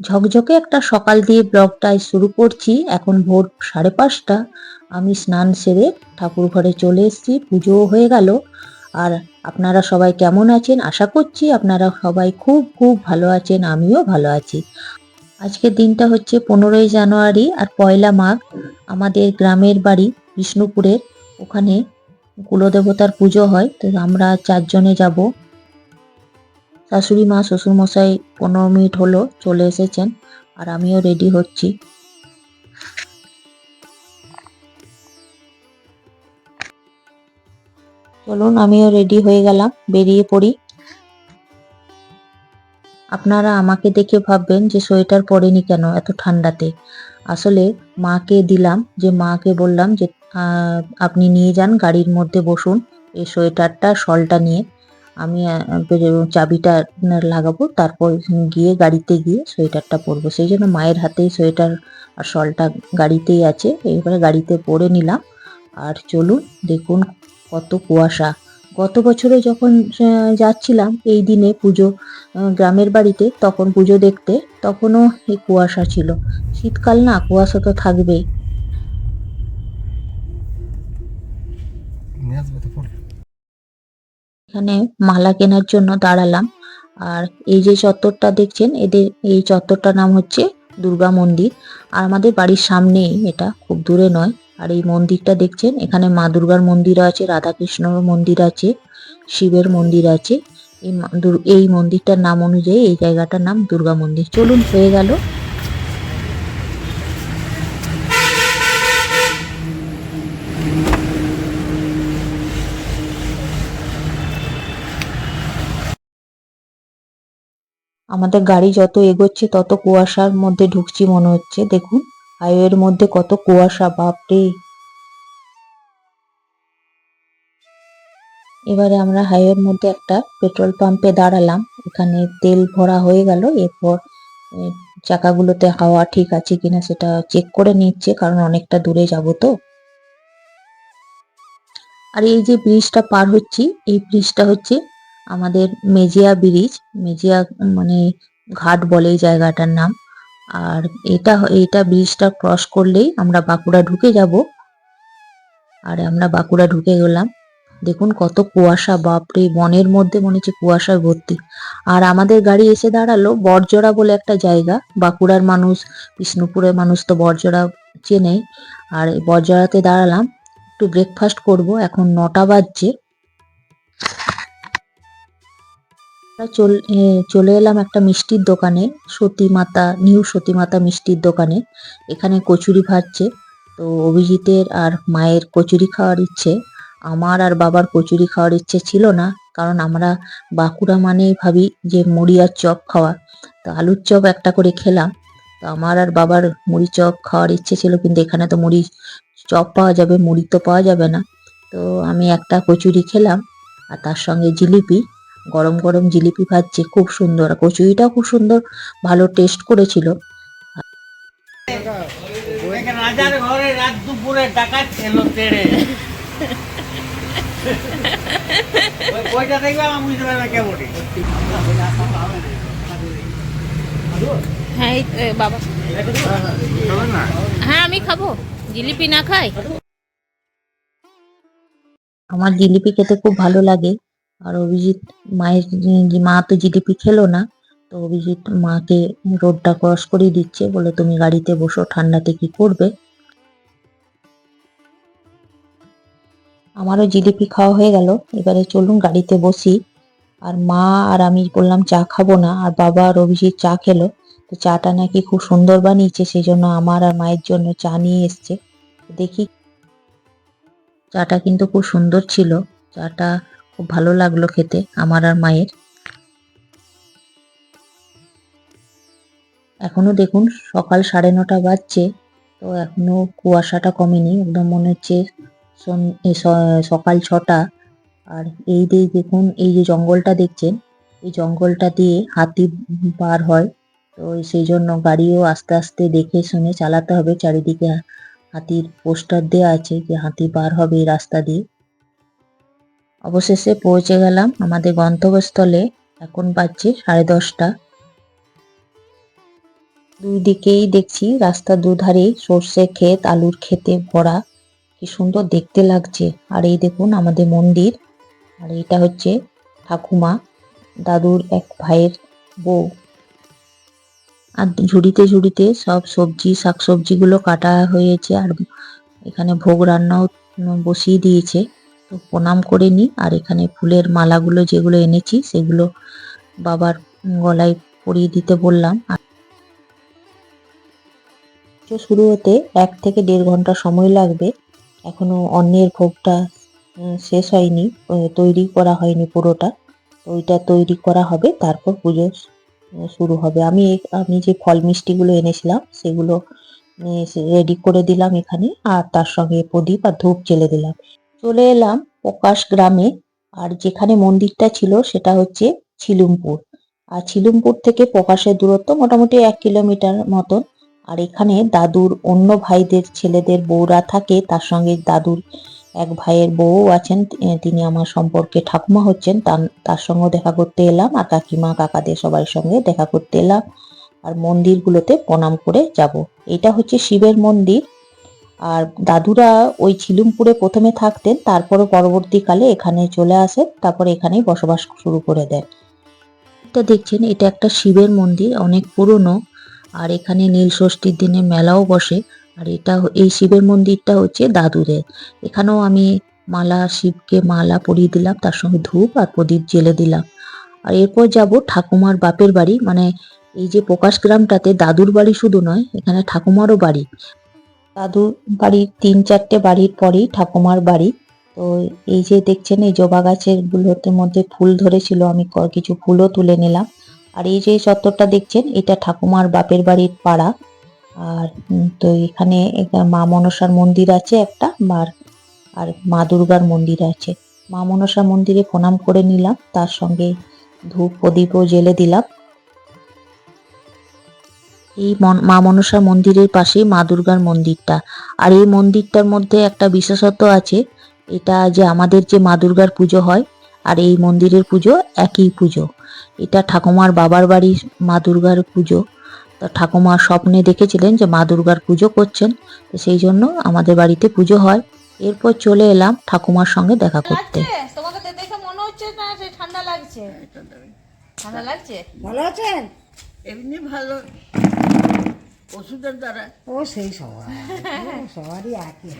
ঝকঝকে একটা সকাল দিয়ে ব্লগটাই শুরু করছি। এখন ভোর সাড়ে পাঁচটা। আমি স্নান সেরে ঠাকুর ঘরে চলে এসেছি, পুজোও হয়ে গেল। আর আপনারা সবাই কেমন আছেন? আশা করছি আপনারা সবাই খুব খুব ভালো আছেন, আমিও ভালো আছি। আজকের দিনটা হচ্ছে পনেরোই জানুয়ারি আর পয়লা মাঘ আমাদের গ্রামের বাড়ি, বিষ্ণুপুরের। ওখানে কুলদেবতার পুজো হয়, তো আমরা চারজনে যাব। শাশুড়ি মা, শ্বশুরমশাই পনেরো মিনিট হলো চলে এসেছেন আর আমিও রেডি হচ্ছি। চলুন, আমিও রেডি হয়ে গেলাম, বেরিয়ে পড়ি। আপনারা আমাকে দেখে ভাববেন যে সোয়েটার পরেনি কেন এত ঠান্ডাতে। আসলে মাকে দিলাম, যে মাকে বললাম যে আপনি নিয়ে যান, গাড়ির মধ্যে বসুন, এই সোয়েটারটা, শলটা নিয়ে। আমি চাবিটা লাগাবো, তারপর গিয়ে গাড়িতে গিয়ে সোয়েটারটা পরবো। সেই জন্য মায়ের হাতেই সোয়েটার আর শলটা গাড়িতেই আছে। এবারে গাড়িতে পরে নিলাম। আর চলুন, দেখুন কত কুয়াশা। গত বছরে যখন যাচ্ছিলাম এই দিনে পুজো গ্রামের বাড়িতে, তখন পুজো দেখতে, তখনও এই কুয়াশা ছিল। শীতকাল না, কুয়াশা তো থাকবেই নিয়ে আসবে তো ফোন এখানে মালা কেনার জন্য দাঁড়ালাম। আর এই যে চত্বরটা দেখছেন, এদের এই চত্বরটার নাম হচ্ছে দুর্গা মন্দির। আর আমাদের বাড়ির সামনেই এটা, খুব দূরে নয়। আর এই মন্দিরটা দেখছেন, এখানে মা দুর্গার মন্দির আছে, রাধাকৃষ্ণর মন্দির আছে, শিবের মন্দির আছে। এই মন্দিরটার নাম অনুযায়ী এই জায়গাটার নাম দুর্গা মন্দির। চলুন, হয়ে গেল আমাদের গাড়ি যত এগোচ্ছে, তত কুয়াশার মধ্যে ঢুকছি মনে হচ্ছে। দেখুন, হাইওয়ের মধ্যে কত কুয়াশা, বাপরে! এবারে আমরা হাইওয়ের মধ্যে একটা পেট্রোল পাম্পে দাঁড়ালাম। এখানে তেল ভরা হয়ে গেল। এরপর চাকাগুলোতে হাওয়া ঠিক আছে কিনা সেটা চেক করে নিচ্ছে, কারণ অনেকটা দূরে যাব তো। আর এই যে ব্রিজটা পার হচ্ছি, এই ব্রিজটা হচ্ছে আমাদের মেজিয়া ব্রিজ, মেজিয়া মানে ঘাট বলে এই জায়গাটার নাম। আর এটা এটা ব্রিজটা ক্রস করলেই আমরা বাঁকুড়া ঢুকে যাব। আর আমরা বাঁকুড়া ঢুকে গেলাম। দেখুন কত কুয়াশা, বাপরে, বনের মধ্যে মনে হচ্ছে কুয়াশায় ভর্তি। আর আমাদের গাড়ি এসে দাঁড়াল বরজোড়া বলে একটা জায়গা। বাঁকুড়ার মানুষ, বিষ্ণুপুরের মানুষ তো বরজোড়া চেনেই আর বরজোড়াতে দাঁড়ালাম, একটু ব্রেকফাস্ট করব। এখন নটা বাজছে। চল এলাম একটা মিষ্টির দোকানে সতী মাতা নিউ সতী মাতা মিষ্টির দোকানে। এখানে কচুরি ভাজছে। তো অভিজিতের আর মায়ের কচুরি খাওয়ার ইচ্ছে। আমার আর বাবার কচুরি খাওয়ার ইচ্ছে ছিল না, কারণ আমরা বাঁকুড়া মানেই ভাবি যে মুড়ি আর চপ খাওয়া। তো আলুর চপ একটা করে খেলাম। তো আমার আর বাবার মুড়ি চপ খাওয়ার ইচ্ছে ছিল, কিন্তু এখানে তো মুড়ি চপ পাওয়া যাবে, মুড়ি তো পাওয়া যাবে না। তো আমি একটা কচুরি খেলাম, আর তার সঙ্গে জিলিপি। গরম গরম জিলিপি ভাজছে খুব সুন্দর। আর কচুরিটাও খুব সুন্দর ভালো টেস্ট করেছিল। রাজার ঘরে রাত দুপুরে ডাকাত ছিল তেড়ে। ওই দেখলাম আমি বুঝতে পারলাম কেমন হ্যাঁ বাবা। হ্যাঁ আমি খাব। জিলিপি না খাই? আমার জিলিপি খেতে খুব ভালো লাগে। আর অভিজিৎ মায়ের মা তো জিলিপি খেলো না, তো অভিজিৎ মাকে রোডটা ক্রস করিয়ে দিচ্ছে, বলে তুমি গাড়িতে বসো, ঠান্ডাতে কি করবে? আমারও জিলিপি খাওয়া হয়ে গেল, এবারে চলুন গাড়িতে বসি। আর মা আর আমি বললাম চা খাব না, আর বাবা আর অভিজিৎ চা খেলো, তো চাটা নাকি খুব সুন্দর বানিয়েছে সেই জন্য আমার আর মায়ের জন্য চা নিয়ে এসছে। দেখি, চাটা কিন্তু খুব সুন্দর ছিল, চাটা খুব ভালো লাগল খেতে, আমার আর মায়ের। এখনও দেখুন, সকাল সাড়ে নটা বাজছে, তো এখনও কুয়াশাটা কমেনি, একদম মনে হচ্ছে সকাল ছটা। আর এই দিয়ে দেখুন, এই যে জঙ্গলটা দেখছেন, এই জঙ্গলটা দিয়ে হাতি পার হয়, তো সেই জন্য গাড়িও আস্তে আস্তে দেখে শুনে চালাতে হবে, চারিদিকে হাতির পোস্টার দেওয়া আছে যে হাতি পার হবে এই রাস্তা দিয়ে। অবশেষে পৌঁছে গেলাম আমাদের গন্তব্যস্থলে। এখন বাজছে সাড়ে দশটা। দুই দিকেই দেখছি রাস্তার দুধারেই সর্ষে ক্ষেত, আলুর ক্ষেতে ভরা। কি সুন্দর দেখতে লাগছে। আর এই দেখুন আমাদের মন্দির। আর এটা হচ্ছে ঠাকুমা, দাদুর এক ভাইয়ের বউ। আর ঝুড়িতে ঝুড়িতে সব সবজি, শাকসবজিগুলো কাটা হয়েছে। আর এখানে ভোগ রান্নাও বসিয়ে দিয়েছে। তো প্রণাম করে নিই। আর এখানে ফুলের মালাগুলো যেগুলো এনেছি, সেগুলো বাবার গলায় পরিয়ে দিতে বললাম। আর শুরু হতে এক থেকে দেড় ঘণ্টা সময় লাগবে। এখনও অন্যের ভোগটা শেষ হয়নি তৈরি করা হয়নি পুরোটা। ওইটা তৈরি করা হবে, তারপর পুজো শুরু হবে। আমি আমি যে ফল মিষ্টিগুলো এনেছিলাম, সেগুলো রেডি করে দিলাম এখানে। আর তার সঙ্গে প্রদীপ আর ধূপ জেলে দিলাম। চলে এলাম প্রকাশ গ্রামে। আর যেখানে মন্দিরটা ছিল সেটা হচ্ছে ছিলুমপুর। আর ছিলুমপুর থেকে প্রকাশের দূরত্ব মোটামুটি এক কিলোমিটার মতন। আর এখানে দাদুর অন্য ভাইদের ছেলেদের বউরা থাকে, তার সঙ্গে দাদুর এক ভাইয়ের বউ আছেন তিনি আমার সম্পর্কে ঠাকুমা হচ্ছেন তার- সঙ্গেও দেখা করতে এলাম আর কাকিমা, কাকাদের সবার সঙ্গে দেখা করতে এলাম। আর মন্দিরগুলোতে প্রণাম করে যাব। এটা হচ্ছে শিবের মন্দির। আর দাদুরা ওই ছিলুমপুরে প্রথমে থাকতেন তারপরে পরবর্তীকালে এখানে চলে আসেন, তারপরে এখানেই বসবাস শুরু করে দেন। এটা দেখছেন, এটা একটা শিবের মন্দির, অনেক পুরনো, আর এখানে নীল ষষ্ঠীর দিনে মেলাও বসে, আর এটা এই শিবের মন্দিরটা হচ্ছে দাদুদের। এখানেও আমি মালা, শিবকে মালা পরিয়ে দিলাম, তার সঙ্গে ধূপ আর প্রদীপ জেলে দিলাম। আর এরপর যাব ঠাকুমার বাপের বাড়ি মানে এই যে প্রকাশ গ্রামটাতে দাদুর বাড়ি শুধু নয়, এখানে ঠাকুমারও বাড়ি। দাদুর বাড়ির তিন চারটে বাড়ির পরেই ঠাকুমার বাড়ি। তো এই যে দেখছেন, এই জবা গাছের গুলোতে মধ্যে ফুল ধরেছিল, আমি কিছু ফুলও তুলে নিলাম। আর এই যে চত্বরটা দেখছেন, এটা ঠাকুমার বাপের বাড়ির পাড়া। আর তো এখানে মা মনসার মন্দির আছে একটা আর আর মা দুর্গার মন্দির আছে। মা মনসা মন্দিরে প্রণাম করে নিলাম, তার সঙ্গে ধূপ প্রদীপও জেলে দিলাম। এই মন- মা মনসা মন্দিরের পাশেই মা দুর্গার মন্দিরটা। আর এই মন্দিরটার মধ্যে একটা বিশেষত্ব আছে এটা যে আমাদের যে মা দুর্গার পুজো হয় আর এই মন্দিরের পুজো একই পুজো। এটা ঠাকুমার বাবার বাড়ির মা দুর্গার পুজো। তো ঠাকুমা স্বপ্নে দেখেছিলেন যে মা দুর্গার পুজো করছেন তো সেই জন্য আমাদের বাড়িতে পুজো হয়। এরপর চলে এলাম ঠাকুমার সঙ্গে দেখা করতে। তোমাকে দেখে মনে হচ্ছে না যে ঠান্ডা লাগছে। ঠান্ডা লাগছে? ভালো আছেন? এমনি ভালো। ওষুধের দ্বারা। ও সেই সবার। ও, সবারই একই।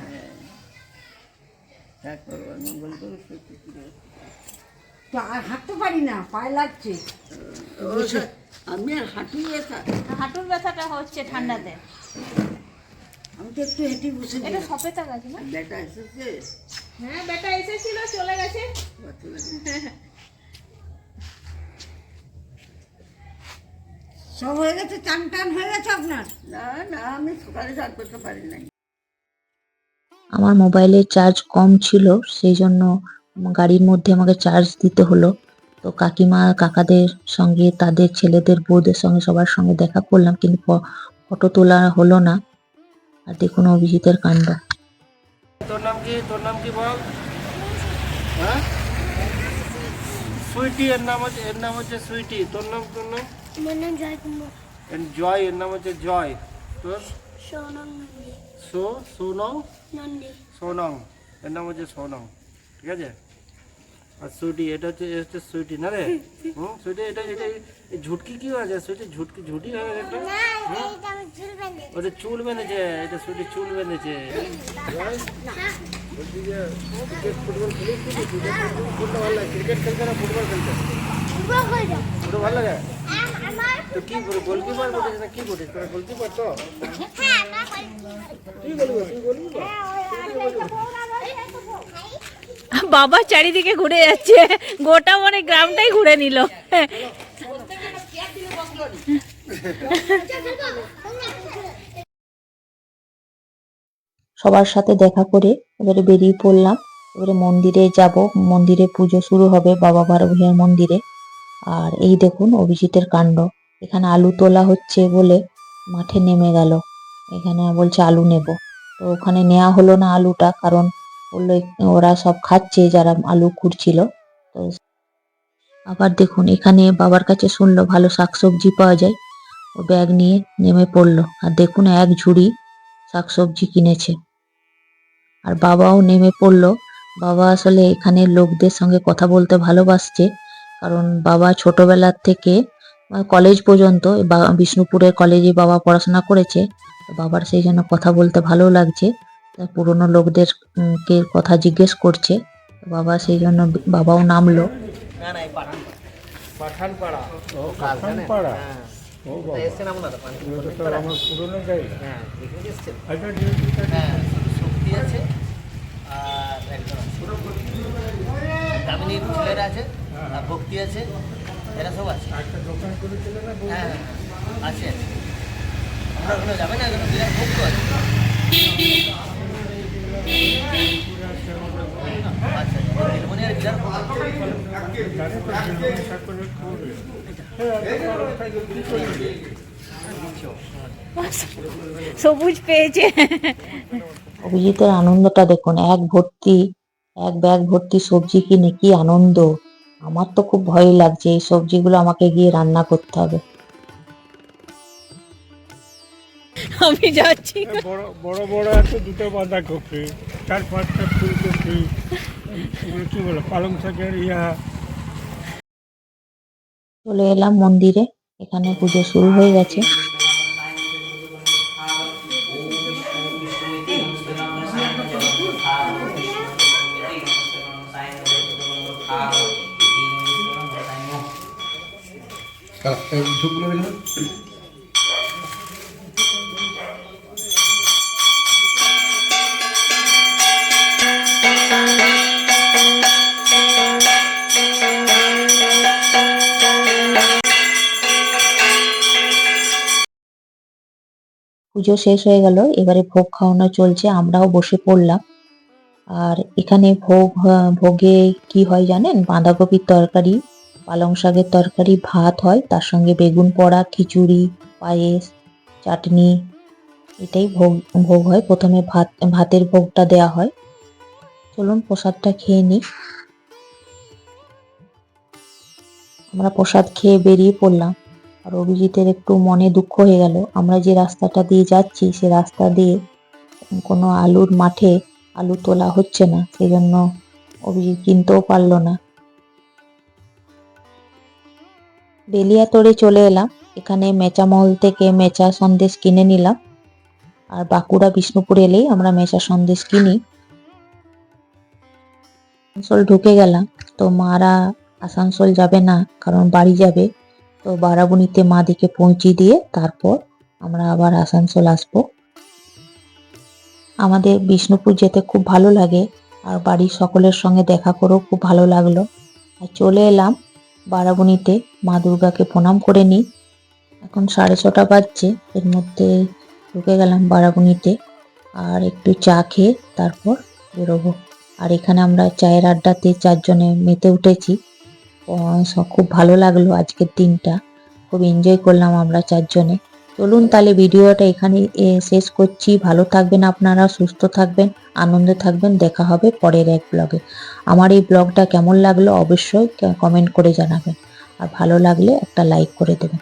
তো আর হাঁটতে পারি না পায়ে লাগছে। আমি আর হাঁটু ব্যথা। হাঁটুর ব্যথাটা হচ্ছে ঠান্ডাতে। আমি তো একটু হেঁটে বসে এটা সপেতা গাছ না? বেটা এসেছে? হ্যাঁ বেটা এসেছিল চলে গেছে। সব হয়ে গেছে চান টান হয়ে গেছে আপনার? না না আমি সকালে চান করতে পারি নাই। আমার মোবাইলের চার্জ কম ছিল সেই জন্য গাড়ির মধ্যে আমাকে চার্জ দিতে হলো। তো কাকিমা কাকাদের সঙ্গে তাদের ছেলেদের বউদের সঙ্গে সবার সঙ্গে দেখা করলাম কিন্তু ফ- ফটো তোলা হলো না। আর দেখুন অভিজিতের কাণ্ড। তোর নাম কি? তোর নাম কি বল? হ্যাঁ? সুইটি এর নাম হচ্ছে এর নাম হচ্ছে সুইটি। তোর নাম তোর নাম? আমার নাম জয় কুমার এর জয় এর নাম হচ্ছে জয় তোর সোনম নন্দী সো সোনং নন্দী সোনং এর নাম হচ্ছে সোনং ঠিক আছে আর সুইটি এটা হচ্ছে এ হচ্ছে সুইটি না রে হুম সুইটি এটা এটা এই ঝুটকি কি হয়েছে সুইটি ঝুটকি ঝুটি হয়ে গেছে একটা ওটা চুল বেঁধেছে এটা সুইটি চুল বেঁধেছে জয়, বলছি যে ক্রিকেট ফুটবল খেলিস কি তুই? কোনটা ভালো লাগে ক্রিকেট খেলতে না ফুটবল খেলতে ওটা ভালো লাগে তো কি করে গোলকিপার করিস না কি করিস তোরা গোলকিপার তো? কি বলব তুই বলবি তো? বাবা চারিদিকে ঘুরে যাচ্ছে। গোটা মানে গ্রামটাই ঘুরে নিল। সবার সাথে দেখা করে এবারে বেরিয়ে পড়লাম। এবারে মন্দিরে যাব। মন্দিরে পুজো শুরু হবে বাবা ভূঁইয়ার মন্দিরে। আর এই দেখুন অভিজিতের কাণ্ড। এখানে আলু তোলা হচ্ছে বলে মাঠে নেমে গেল। এখানে বলছে, আলু নেব। তো ওখানে নেওয়া হলো না আলুটা, কারণ বলল, ওরা সব খাচ্ছে যারা আলু খুঁড়ছিল। তো আবার দেখুন, এখানে বাবার কাছে শুনলো, ভালো শাকসবজি পাওয়া যায়। ও ব্যাগ নিয়ে নেমে পড়ল। আর দেখুন, এক ঝুড়ি শাকসবজি কিনেছে। আর বাবাও নেমে পড়ল। বাবা আসলে এখানে লোকদের সঙ্গে কথা বলতে ভালোবাসছে, কারণ বাবা ছোটবেলার থেকে কলেজ পর্যন্ত বা- বিষ্ণুপুরের কলেজে বাবা পড়াশোনা করেছে বাবার সেই জন্য কথা বলতে ভালো লাগছে। পুরনো লোকদের কে কথা জিজ্ঞেস করছে বাবা সেই জন্য বাবাও নামলো। হ্যাঁ। আচ্ছা। হ্যাঁ ভক্তি আছে। এরা সব আছে। একটা দোকান করেছিল না হ্যাঁ আছে। আছে আমরা ওখানে যাবেন না? এখানে বিরাট ভক্ত আছে। আচ্ছা আচ্ছা। হ্যাঁ সবুজ পেয়েছে। অভিজিতের আনন্দটা দেখুন এক ভর্তি এক ব্যাগ ভর্তি সবজি কিনে কি আনন্দ। আমার তো খুব ভয় লাগছে এই সবজিগুলো আমাকে গিয়ে রান্না করতে হবে। আমি যাচ্ছি। বড় বড় বড় আছে দুটো বাঁধাকপি চার পাঁচটা ফুলকপি এগুলো কি বলে পালং শাকের ইয়া। চলে এলাম মন্দিরে এখানে পুজো শুরু হয়ে গেছে। পুজো শেষ হয়ে গেল, এবারে ভোগ খাওয়ানো চলছে, আমরাও বসে পড়লাম। আর এখানে ভোগ ভোগে কি হয় জানেন? বাঁধাকপির তরকারি পালং শাকের তরকারি, ভাত হয়, তার সঙ্গে বেগুন পোড়া, খিচুড়ি, পায়েস, চাটনি, এটাই ভোগ ভোগ হয়। প্রথমে ভাত, ভাতের ভোগটা দেয়া হয়। চলুন প্রসাদটা খেয়ে নিই। আমরা প্রসাদ খেয়ে বেরিয়ে পড়লাম। আর অভিজিতের একটু মনে দুঃখ হয়ে গেল। আমরা যে রাস্তাটা দিয়ে যাচ্ছি, সে রাস্তা দিয়ে কোনো আলুর মাঠে আলু তোলা হচ্ছে না। সেই জন্য অভিজিৎ কিনতেও পারল না। বেলিয়াতড়ে চলে এলাম। এখানে মেচামহল থেকে মেচা সন্দেশ কিনে নিলাম। আর বাঁকুড়া, বিষ্ণুপুর এলেই আমরা মেচা সন্দেশ কিনি। আসানসোল ঢুকে গেলাম। তো মারা আসানসোল যাবে না, কারণ বাড়ি যাবে। তো বারাবণীতে মা দিকে পৌঁছে দিয়ে তারপর আমরা আবার আসানসোল আসব। আমাদের বিষ্ণুপুর যেতে খুব ভালো লাগে। আর বাড়ির সকলের সঙ্গে দেখা করেও খুব ভালো লাগল। আর চলে এলাম বারাবণীতে মা দুর্গাকে প্রণাম করে নিই। এখন সাড়ে ছটা বাজছে, এর মধ্যে ঢুকে গেলাম বারাবণীতে আর একটু চা খেয়ে তারপর বেরোবো। আর এখানে আমরা চায়ের আড্ডাতে চারজনে মেতে উঠেছি। খুব ভালো লাগল আজকের দিনটা। খুব এনজয় করলাম আমরা চারজনে। চলুন তাহলে ভিডিওটা এখানে শেষ করছি। ভালো থাকবেন আপনারা, সুস্থ থাকবেন, আনন্দে থাকবেন। দেখা হবে পরের এক ব্লগে আমার এই ব্লগটা কেমন লাগল অবশ্যই কমেন্ট করে জানাবেন। আর ভালো লাগলে একটা লাইক করে দেবেন।